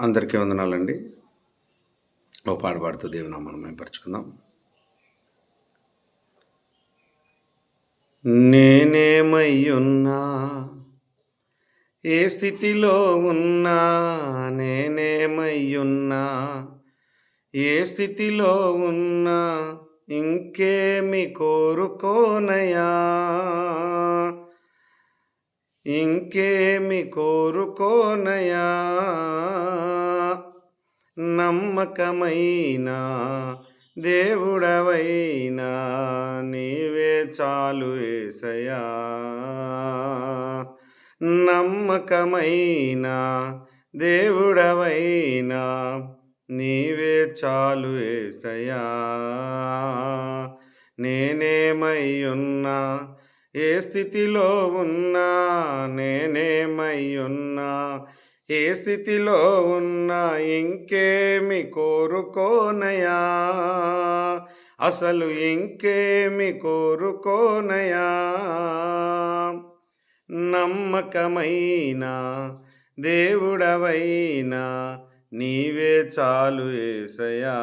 అందరికీ వందనాలండి. ఓ పాట పాడుతూ దేవుని మనం మేపరుచుకుందాం. నేనేమయ్యున్నా ఏ స్థితిలో ఉన్నా నేనేమయ్యున్నా ఏ స్థితిలో ఉన్నా ఇంకేమి కోరుకోనయా ఇంకేమి కోరుకోనయా. నమ్మకమైన దేవుడవైనా నీవే చాలు ఏసయా నమ్మకమైన దేవుడవైనా నీవే చాలు ఏసయా నేనేమై ఉన్నా ఏ స్థితిలో ఉన్నా నేనేమై ఉన్నా ఏ స్థితిలో ఉన్నా ఇంకేమి కోరుకోనయా? అసలు ఇంకేమి కోరుకోనయా? నమ్మకమైన దేవుడవైనా నీవే చాలు ఏసయా